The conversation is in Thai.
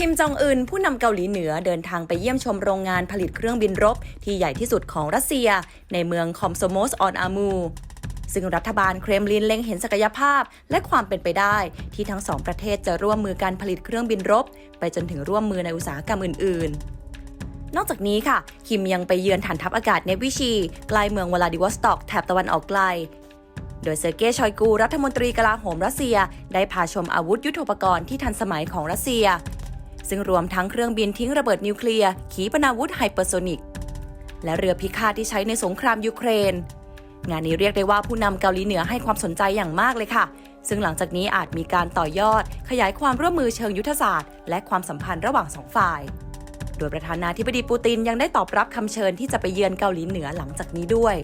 คิมจองอึนผู้นำเกาหลีเหนือเดินทางไปเยี่ยมชมโรงงานผลิตเครื่องบินรบ ที่ใหญ่ที่สุดของรัสเซีย ในเมืองคอมโซโมสออนอามู ซึ่งรัฐบาลเครมลินเล็งเห็นศักยภาพ และความเป็นไปได้ ที่ทั้งสองประเทศจะร่วมมือการผลิตเครื่องบินรบ ไปจนถึงร่วมมือในอุตสาหกรรมอื่น ๆนอกจากนี้ค่ะ คิมยังไปเยือนฐานทัพอากาศเนวิชีใกล้เมืองวลาดิวอสตอกแถบตะวันออกไกล โดยเซอร์เกย์ชอยกู รัฐมนตรีกลาโหมรัสเซีย ได้พาชมอาวุธยุทโธปกรณ์ที่ทันสมัยของรัสเซีย ซึ่งรวมทั้งเครื่องบินทิ้งระเบิดนิวเคลียร์ ขีปนาวุธไฮเปอร์โซนิก และเรือพิฆาตที่ใช้ในสงครามยูเครน งานนี้เรียกได้ว่าผู้นำเกาหลีเหนือให้ความสนใจอย่างมากเลยค่ะ ซึ่งหลังจากนี้อาจมีการต่อยอด ขยายความร่วมมือเชิงยุทธศาสตร์ และความสัมพันธ์ระหว่างสองฝ่าย โดยประธานาธิบดีปูตินยังได้ตอบรับคำเชิญที่จะไปเยือนเกาหลีเหนือหลังจากนี้ด้วย